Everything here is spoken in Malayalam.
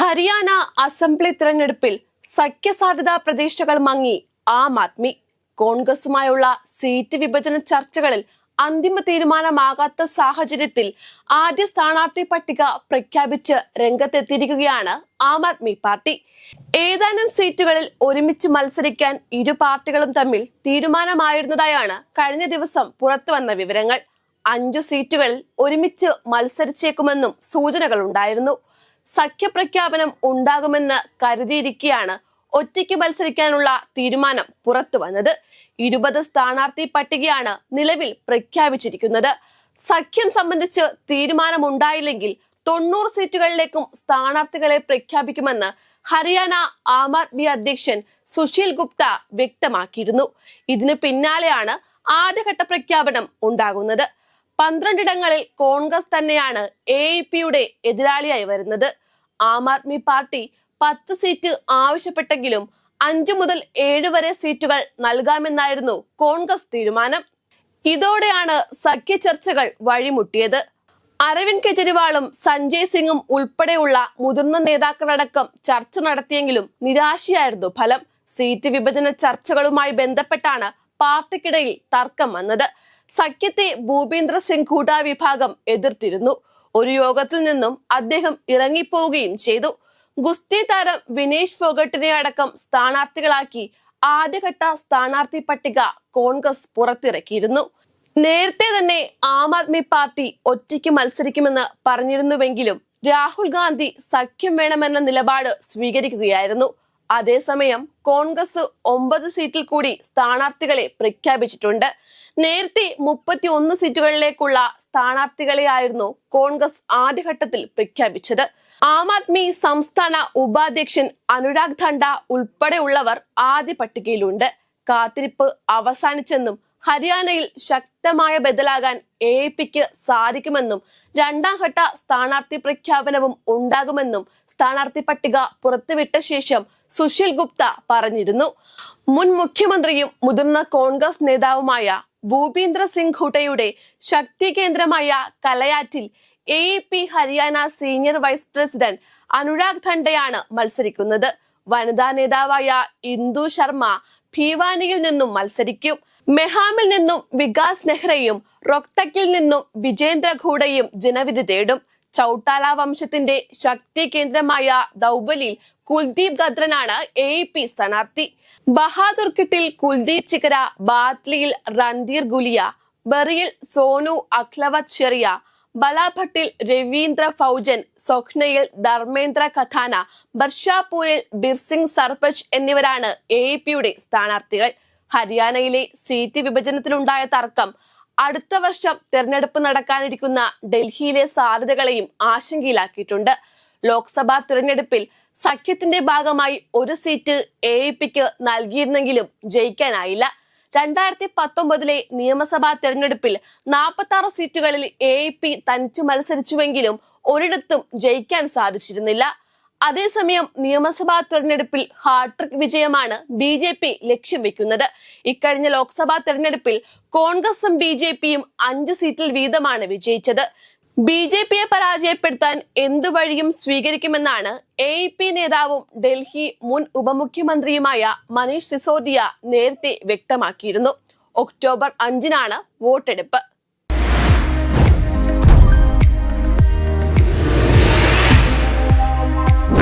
ഹരിയാന അസംബ്ലി തിരഞ്ഞെടുപ്പിൽ സഖ്യസാധ്യതാ പ്രതീക്ഷകൾ മങ്ങി ആം ആദ്മി. കോൺഗ്രസുമായുള്ള സീറ്റ് വിഭജന ചർച്ചകളിൽ അന്തിമ തീരുമാനമാകാത്ത സാഹചര്യത്തിൽ ആദ്യ സ്ഥാനാർത്ഥി പട്ടിക പ്രഖ്യാപിച്ച് രംഗത്തെത്തിയിരിക്കുകയാണ് ആം ആദ്മി പാർട്ടി. ഏതാനും സീറ്റുകളിൽ ഒരുമിച്ച് മത്സരിക്കാൻ ഇരു പാർട്ടികളും തമ്മിൽ തീരുമാനമായിരുന്നതായാണ് കഴിഞ്ഞ ദിവസം പുറത്തുവന്ന വിവരങ്ങൾ. അഞ്ചു സീറ്റുകളിൽ ഒരുമിച്ച് മത്സരിച്ചേക്കുമെന്നും സൂചനകളുണ്ടായിരുന്നു. സഖ്യപ്രഖ്യാപനം ഉണ്ടാകുമെന്ന് കരുതിയിരിക്കെയാണ് ഒറ്റയ്ക്ക് മത്സരിക്കാനുള്ള തീരുമാനം പുറത്തു വന്നത്. ഇരുപത് സ്ഥാനാർത്ഥി പട്ടികയാണ് നിലവിൽ പ്രഖ്യാപിച്ചിരിക്കുന്നത്. സഖ്യം സംബന്ധിച്ച് തീരുമാനമുണ്ടായില്ലെങ്കിൽ തൊണ്ണൂറ് സീറ്റുകളിലേക്കും സ്ഥാനാർത്ഥികളെ പ്രഖ്യാപിക്കുമെന്ന് ഹരിയാന ആം ആദ്മി അധ്യക്ഷൻ സുശീൽ ഗുപ്ത വ്യക്തമാക്കിയിരുന്നു. ഇതിന് പിന്നാലെയാണ് ആദ്യഘട്ട പ്രഖ്യാപനം ഉണ്ടാകുന്നത്. പന്ത്രണ്ടിടങ്ങളിൽ കോൺഗ്രസ് തന്നെയാണ് എ പിയുടെ എതിരാളിയായി വരുന്നത്. ആം ആദ്മി പാർട്ടി പത്ത് സീറ്റ് ആവശ്യപ്പെട്ടെങ്കിലും അഞ്ചു മുതൽ ഏഴ് വരെ സീറ്റുകൾ നൽകാമെന്നായിരുന്നു കോൺഗ്രസ് തീരുമാനം. ഇതോടെയാണ് സഖ്യ ചർച്ചകൾ വഴിമുട്ടിയത്. അരവിന്ദ് കെജ്രിവാളും സഞ്ജയ് സിംഗും ഉൾപ്പെടെയുള്ള മുതിർന്ന നേതാക്കളടക്കം ചർച്ച നടത്തിയെങ്കിലും നിരാശയായിരുന്നു ഫലം. സീറ്റ് വിഭജന ചർച്ചകളുമായി ബന്ധപ്പെട്ടാണ് പാർട്ടിക്കിടയിൽ തർക്കം വന്നത്. സഖ്യത്തെ ഭൂപേന്ദ്ര സിംഗ് ഹൂഡ വിഭാഗം എതിർത്തിരുന്നു. ഒരു യോഗത്തിൽ നിന്നും അദ്ദേഹം ഇറങ്ങിപ്പോവുകയും ചെയ്തു. ഗുസ്തി താരം വിനേഷ് ഫോഗട്ടിനെ അടക്കം സ്ഥാനാർത്ഥികളാക്കി ആദ്യഘട്ട സ്ഥാനാർത്ഥി പട്ടിക കോൺഗ്രസ് പുറത്തിറക്കിയിരുന്നു. നേരത്തെ തന്നെ ആം ആദ്മി പാർട്ടി ഒറ്റയ്ക്ക് മത്സരിക്കുമെന്ന് പറഞ്ഞിരുന്നുവെങ്കിലും രാഹുൽ ഗാന്ധി സഖ്യം വേണമെന്ന നിലപാട് സ്വീകരിക്കുകയായിരുന്നു. അതേസമയം കോൺഗ്രസ് ഒമ്പത് സീറ്റിൽ കൂടി സ്ഥാനാർത്ഥികളെ പ്രഖ്യാപിച്ചിട്ടുണ്ട്. നേരത്തെ മുപ്പത്തി ഒന്ന് സീറ്റുകളിലേക്കുള്ള സ്ഥാനാർത്ഥികളെയായിരുന്നു കോൺഗ്രസ് ആദ്യഘട്ടത്തിൽ പ്രഖ്യാപിച്ചത്. ആം ആദ്മി സംസ്ഥാന ഉപാധ്യക്ഷൻ അനുരാഗ് ധണ്ട ഉൾപ്പെടെയുള്ളവർ ആദ്യ പട്ടികയിലുണ്ട്. കാത്തിരിപ്പ് അവസാനിച്ചെന്നും ഹരിയാനയിൽ ശക്തമായ ബദലാകാൻ എ പിക്ക് സാധിക്കുമെന്നും രണ്ടാം ഘട്ട സ്ഥാനാർത്ഥി പ്രഖ്യാപനവും ഉണ്ടാകുമെന്നും സ്ഥാനാർത്ഥി പട്ടിക പുറത്തുവിട്ട ശേഷം സുശീൽ ഗുപ്ത പറഞ്ഞിരുന്നു. മുൻ മുഖ്യമന്ത്രിയും മുതിർന്ന കോൺഗ്രസ് നേതാവുമായ ഭൂപീന്ദ്ര സിംഗ് ഹുഡയുടെ ശക്തി കേന്ദ്രമായ കലയാറ്റിൽ A P Haryana senior vice president Anurag ധണ്ടയാണ് മത്സരിക്കുന്നത്. വനിതാ നേതാവായ ഇന്ദു ശർമ്മ ഭീവാനിയിൽ നിന്നും മത്സരിക്കും. മെഹാമിൽ നിന്നും വികാസ് നെഹ്റയും റൊക്തക്കിൽ നിന്നും വിജേന്ദ്ര ഘൂഡയും ജനവിധി തേടും. ചൌട്ടാല വംശത്തിന്റെ ശക്തി കേന്ദ്രമായ ദൗബലിൽ കുൽദീപ് ഗദ്രനാണ് എ പി സ്ഥാനാർത്ഥി. ബഹാദുർക്കിട്ടിൽ കുൽദീപ് ചിക്കര ബാത്ലിയിൽ രൺധീർ ഗുലിയ ബറിയിൽ സോനു അഖ്ലവത് ചെറിയ ബലാഭട്ടിൽ രവീന്ദ്ര ഫൗജൻ സ്വഖ്നയിൽ ധർമ്മേന്ദ്ര കഥാന ബർഷാപൂരിൽ ബിർസിംഗ് സർപഞ്ച് എന്നിവരാണ് എ പിയുടെ സ്ഥാനാർത്ഥികൾ. ഹരിയാനയിലെ സീറ്റ് വിഭജനത്തിലുണ്ടായ തർക്കം അടുത്ത വർഷം തെരഞ്ഞെടുപ്പ് നടക്കാനിരിക്കുന്ന ഡൽഹിയിലെ സാധ്യതകളെയും ആശങ്കയിലാക്കിയിട്ടുണ്ട്. ലോക്സഭാ തിരഞ്ഞെടുപ്പിൽ സഖ്യത്തിന്റെ ഭാഗമായി ഒരു സീറ്റ് എ പിക്ക് നൽകിയിരുന്നെങ്കിലും ജയിക്കാനായില്ല. രണ്ടായിരത്തി പത്തൊമ്പതിലെ നിയമസഭാ തെരഞ്ഞെടുപ്പിൽ നാൽപ്പത്തി ആറ് സീറ്റുകളിൽ എ പി തനിച്ചു മത്സരിച്ചുവെങ്കിലും ഒരിടത്തും ജയിക്കാൻ സാധിച്ചിരുന്നില്ല. അതേസമയം നിയമസഭാ തെരഞ്ഞെടുപ്പിൽ ഹാട്രിക് വിജയമാണ് ബി ജെ പി ലക്ഷ്യം വെക്കുന്നത്. ഇക്കഴിഞ്ഞ ലോക്സഭാ തെരഞ്ഞെടുപ്പിൽ കോൺഗ്രസും ബി ജെ പിയും അഞ്ച് സീറ്റിൽ വീതമാണ് വിജയിച്ചത്. ബി ജെ പിയെ പരാജയപ്പെടുത്താൻ എന്തു വഴിയും സ്വീകരിക്കുമെന്നാണ് എ പി നേതാവും ഡൽഹി മുൻ ഉപമുഖ്യമന്ത്രിയുമായ മനീഷ് സിസോദിയ നേരത്തെ വ്യക്തമാക്കിയിരുന്നു. ഒക്ടോബർ അഞ്ചിനാണ് വോട്ടെടുപ്പ്.